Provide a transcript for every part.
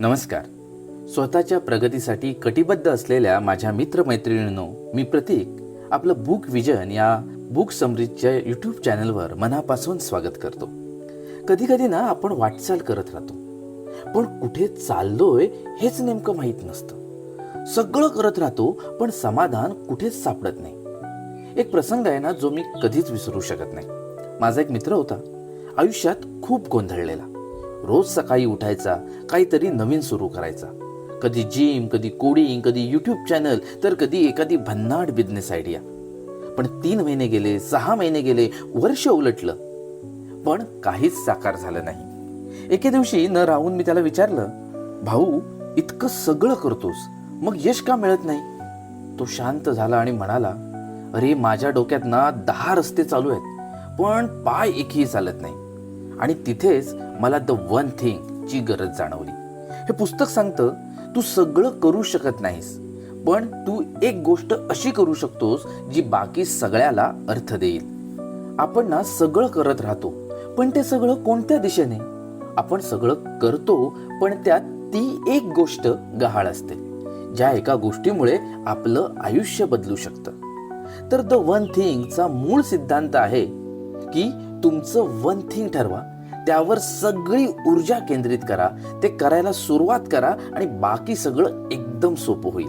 नमस्कार. स्वतःच्या प्रगतीसाठी कटिबद्ध असलेल्या माझ्या मित्रमैत्रिणींनो मी प्रतीक आपलं बुक विजन या बुक समृद्धीच्या यूट्यूब चॅनलवर मनापासून स्वागत करतो. कधी कधी ना आपण वाटचाल करत राहतो. पण कुठे चाललोय हेच नेमकं माहीत नसतं. सगळं करत राहतो पण समाधान कुठेच सापडत नाही. एक प्रसंग आहे ना जो मी कधीच विसरू शकत नाही. माझा एक मित्र होता. आयुष्यात खूप गोंधळलेला. रोज सकाळी उठायचा काहीतरी नवीन सुरू करायचा. कधी जिम कधी कोडिंग कधी यूट्यूब चॅनल तर कधी एखादी भन्नाट बिझनेस आयडिया पण तीन महिने गेले सहा महिने गेले वर्ष उलटलं. पण काहीच साकार झालं नाही. एके दिवशी न राहून मी त्याला विचारलं भाऊ इतकं सगळं करतोस मग यश का मिळत नाही? तो शांत झाला आणि म्हणाला अरे माझ्या डोक्यात ना दहा रस्ते चालू आहेत पण पाय एकही चालत नाही. आणि तिथेच मला द वन थिंग ची गरज जाणवली. हे पुस्तक सांगतं तू सगळं करू शकत नाहीस पण तू एक गोष्ट अशी करू शकतोस जी बाकी सगळ्याला अर्थ देईल. आपण ना सगळं करत राहतो पण ते सगळं कोणत्या दिशेने? आपण सगळं करतो पण त्यात ती एक गोष्ट गहाळ असते ज्या एका गोष्टीमुळे आपलं आयुष्य बदलू शकतं. तर द वन थिंगचा मूळ सिद्धांत आहे की तुमचं वन थिंग ठरवा त्यावर सगळी ऊर्जा केंद्रित करा ते करायला सुरुवात करा आणि बाकी सगळं एकदम सोपं होईल.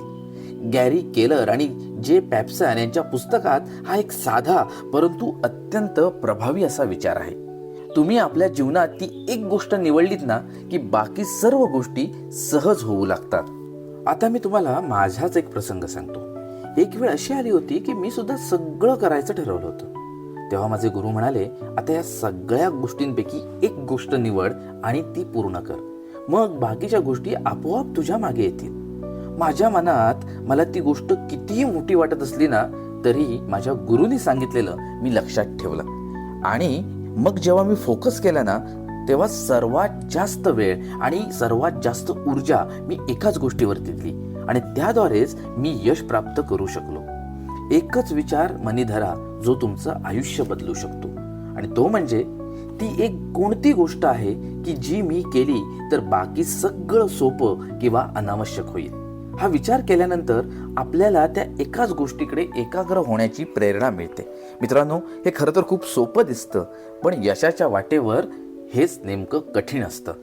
गॅरी केलर आणि जे पॅप्सन यांच्या पुस्तकात हा एक साधा परंतु अत्यंत प्रभावी असा विचार आहे. तुम्ही आपल्या जीवनात ती एक गोष्ट निवडलीत ना की बाकी सर्व गोष्टी सहज होऊ लागतात. आता मी तुम्हाला माझाच एक प्रसंग सांगतो. एक वेळ अशी आली होती की मी सुद्धा सगळं करायचं ठरवलं होतं. तेव्हा माझे गुरु म्हणाले आता या सगळ्या गोष्टींपैकी एक गोष्ट निवड आणि ती पूर्ण कर. मग बाकीच्या गोष्टी आपोआप तुझ्या मागे येतील. माझ्या मनात मला ती गोष्ट कितीही मोठी वाटत असली ना तरी माझ्या गुरुनी सांगितलेलं मी लक्षात ठेवलं. आणि मग जेव्हा मी फोकस केला ना तेव्हा सर्वात जास्त वेळ आणि सर्वात जास्त ऊर्जा मी एकाच गोष्टीवर दिली. आणि त्याद्वारेच मी यश प्राप्त करू शकलो. एकच विचार मनी धरा जो तुमचं आयुष्य बदलू शकतो. आणि तो म्हणजे ती एक कोणती गोष्ट आहे की जी मी केली तर बाकी सगळं सोपं किंवा अनावश्यक होईल? हा विचार केल्यानंतर आपल्याला त्या एकाच गोष्टीकडे एकाग्र होण्याची प्रेरणा मिळते. मित्रांनो हे खरं तर खूप सोपं दिसतं पण यशाच्या वाटेवर हेच नेमकं कठीण असतं.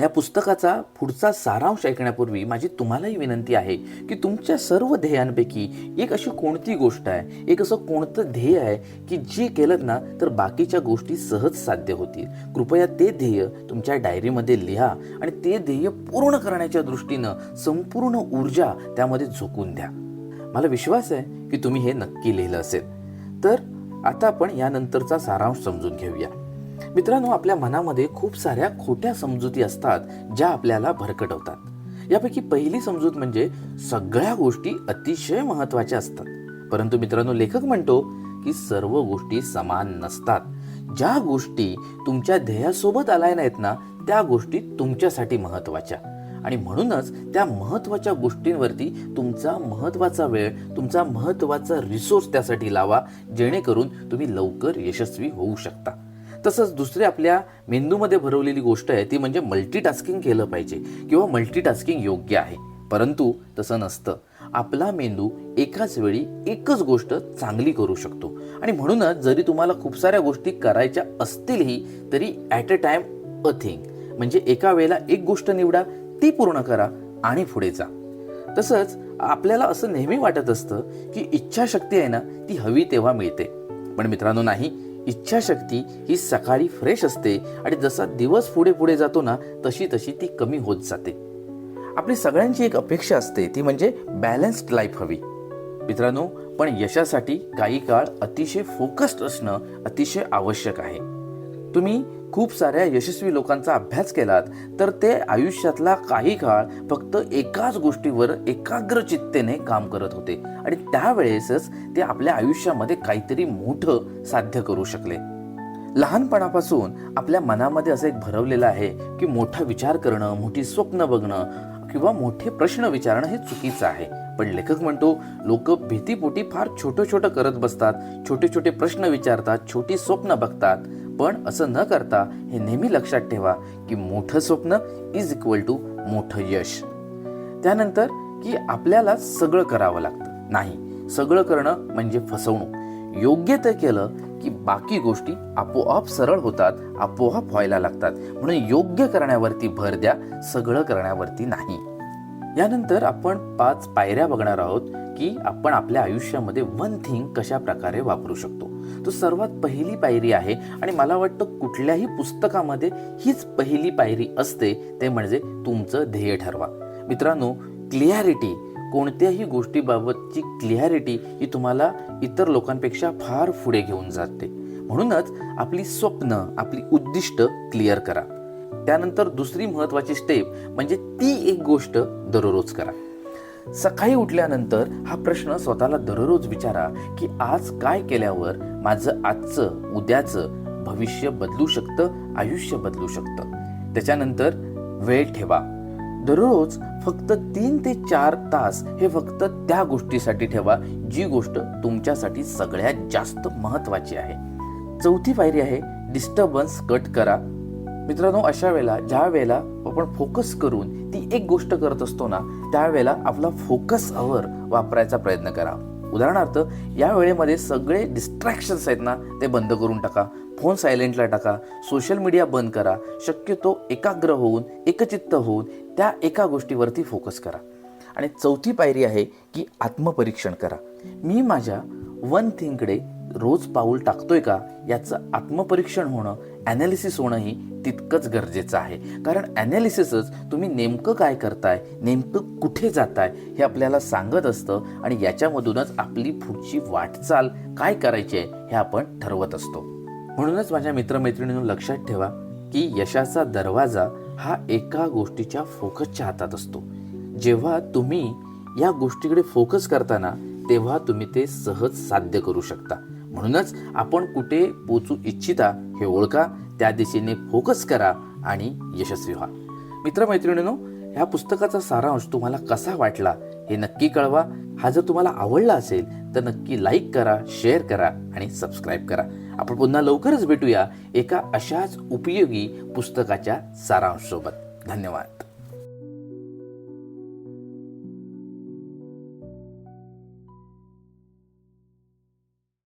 या पुस्तकाचा पुढचा सारांश ऐकण्यापूर्वी माझी तुम्हालाही विनंती आहे की तुमच्या सर्व ध्येयांपैकी एक अशी कोणती गोष्ट आहे? एक असं कोणतं ध्येय आहे की जे केलं ना तर बाकीच्या गोष्टी सहज साध्य होतील. कृपया ते ध्येय तुमच्या डायरीमध्ये लिहा आणि ते ध्येय पूर्ण करण्याच्या दृष्टीनं संपूर्ण ऊर्जा त्यामध्ये झोकून द्या. मला विश्वास आहे की तुम्ही हे नक्की लिहिलं असेल. तर आता आपण यानंतरचा सारांश समजून घेऊया. मित्रांनो आपल्या मनामध्ये खूप साऱ्या खोट्या समजुती असतात ज्या आपल्याला भरकटवतात. यापैकी पहिली समजूत म्हणजे सगळ्या गोष्टी अतिशय महत्त्वाच्या असतात. परंतु मित्रांनो लेखक म्हणतो की सर्व गोष्टी समान नसतात. ज्या गोष्टी तुमच्या ध्येयासोबत आल्या नाहीत ना त्या गोष्टी तुमच्यासाठी महत्त्वाच्या आणि म्हणूनच त्या महत्त्वाच्या गोष्टींवरती तुमचा महत्त्वाचा वेळ तुमचा महत्त्वाचा रिसोर्स त्यासाठी लावा जेणेकरून तुम्ही लवकर यशस्वी होऊ शकता. तसंच दुसरी आपल्या मेंदूमध्ये भरवलेली गोष्ट आहे ती म्हणजे मल्टीटास्किंग केलं पाहिजे किंवा मल्टीटास्किंग योग्य आहे. परंतु तसं नसतं. आपला मेंदू एकाच वेळी एकच गोष्ट चांगली करू शकतो. आणि म्हणूनच जरी तुम्हाला खूप साऱ्या गोष्टी करायच्या असतीलही तरी at a time a thing म्हणजे एका वेळेला एक गोष्ट निवडा ती पूर्ण करा आणि पुढे जा. तसंच आपल्याला असं नेहमी वाटत असतं की इच्छाशक्ती आहे ना ती हवी तेव्हा मिळते. पण मित्रांनो नाही. इच्छाशक्ती ही सकाळी फ्रेश असते आणि जसा दिवस पुढे पुढे जातो ना तशी तशी ती कमी होत जाते. आपली सगळ्यांची एक अपेक्षा असते ती म्हणजे बॅलन्स्ड लाईफ हवी. मित्रांनो पण यशासाठी काही काळ अतिशय फोकस्ड असणं अतिशय आवश्यक आहे. तुम्ही खूप साऱ्या यशस्वी लोकांचा अभ्यास केलात तर ते आयुष्यातला काही काळ फक्त एकाच गोष्टीवर एकाग्र चित्तेने काम करत होते. आणि त्यावेळेसच ते आपल्या आयुष्यामध्ये काहीतरी मोठं साध्य करू शकले. लहानपणापासून आपल्या मनामध्ये असं एक भरवलेलं आहे की मोठा विचार करणं मोठी स्वप्न बघणं किंवा मोठे प्रश्न विचारणं हे चुकीचं आहे. पण लेखक म्हणतो लोक भीतीपोटी फार छोटं छोटं करत बसतात छोटे छोटे प्रश्न विचारतात छोटी स्वप्न बघतात. पण असं न करता हे नेहमी लक्षात ठेवा की मोठं स्वप्न इज इक्वल टू मोठं यश. त्यानंतर की आपल्याला सगळं करावं लागतं. नाही सगळं करणं म्हणजे फसवणूक. योग्य ते केलं की बाकी गोष्टी आपोआप सरळ होतात आपोआप व्हायला लागतात. म्हणून योग्य करण्यावरती भर द्या सगळं करण्यावरती नाही. यानंतर आपण पाच पायऱ्या बघणार आहोत की आपण आपल्या आयुष्यामध्ये वन थिंग कशा प्रकारे वापरू शकतो. तो सर्वात पहिली पायरी आहे. आणि मला वाटतं कुठल्याही पुस्तकामध्ये हीच पहिली पायरी असते ते म्हणजे तुमचं ध्येय ठरवा. मित्रांनो क्लिअरिटी कोणत्याही गोष्टीबाबतची क्लिअरिटी ही तुम्हाला इतर लोकांपेक्षा फार पुढे घेऊन जाते. म्हणूनच आपली स्वप्न आपली उद्दिष्ट क्लिअर करा. त्यानंतर दुसरी महत्वाची स्टेप म्हणजे ती एक गोष्ट दररोज करा. सकाळी उठल्यानंतर हा प्रश्न स्वतःला दररोज विचारा की आज काय केल्यावर माझं आजचं उद्याचं भविष्य बदलू शकतं आयुष्य बदलू शकतं. त्याच्यानंतर वेळ ठेवा. दररोज फक्त तीन ते चार तास हे फक्त त्या गोष्टीसाठी ठेवा जी गोष्ट तुमच्यासाठी सगळ्यात जास्त महत्वाची आहे. चौथी पायरी आहे डिस्टर्बन्स कट करा. मित्रांनो अशा वेळेला ज्या वेळेला आपण फोकस करून ती एक गोष्ट करत असतो ना त्यावेळेला आपला फोकस अवर वापरायचा प्रयत्न करा. उदाहरणार्थ या वेळेमध्ये सगळे डिस्ट्रॅक्शन्स आहेत ना ते बंद करून टाका. फोन सायलेंटला टाका. सोशल मीडिया बंद करा. शक्यतो एकाग्र होऊन एकचित्त होऊन त्या एका गोष्टीवरती फोकस करा. आणि चौथी पायरी आहे की आत्मपरीक्षण करा. मी माझ्या वन थिंगकडे रोज पाऊल टाकतोय का याचं आत्मपरीक्षण होणं ॲनालिसिस होणंही तितकंच गरजेचं आहे. कारण ॲनालिसिसच तुम्ही नेमकं काय करताय नेमकं कुठे जाताय हे आपल्याला सांगत असतं आणि याच्यामधूनच आपली पुढची वाटचाल काय करायची आहे हे आपण ठरवत असतो. म्हणूनच माझ्या मित्रमैत्रिणींनो लक्षात ठेवा की यशाचा दरवाजा हा एका गोष्टीच्या फोकसच्या हातात असतो. जेव्हा तुम्ही या गोष्टीकडे फोकस करताना तेव्हा तुम्ही ते सहज साध्य करू शकता. म्हणूनच आपण कुठे पोचू इच्छिता हे ओळखा त्या दिशेने फोकस करा आणि यशस्वी व्हा. मित्रमैत्रिणींनो ह्या पुस्तकाचा सारांश तुम्हाला कसा वाटला हे नक्की कळवा. हा जर तुम्हाला आवडला असेल तर नक्की लाईक करा शेअर करा आणि सबस्क्राईब करा. आपण पुन्हा लवकरच भेटूया एका अशाच उपयोगी पुस्तकाच्या सारांशसोबत. धन्यवाद.